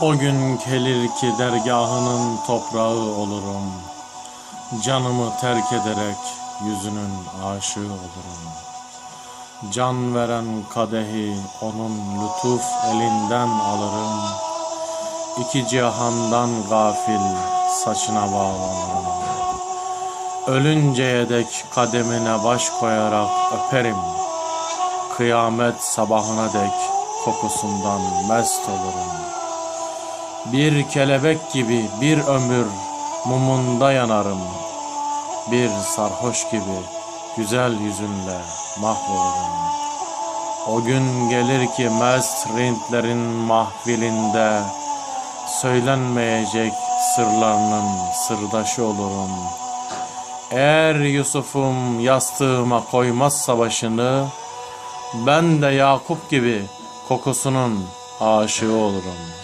O gün gelir ki dergahının toprağı olurum. Canımı terk ederek yüzünün aşığı olurum. Can veren kadehi onun lütuf elinden alırım. İki cihandan gafil saçına bağlanırım. Ölünceye dek kademine baş koyarak öperim. Kıyamet sabahına dek kokusundan mest olurum. Bir kelebek gibi bir ömür mumunda yanarım. Bir sarhoş gibi güzel yüzünle mahvolurum. O gün gelir ki mest rintlerin mahfilinde söylenmeyecek sırlarının sırdaşı olurum. Eğer Yusuf'um yastığıma koymazsa başını, ben de Yakup gibi kokusunun aşığı olurum.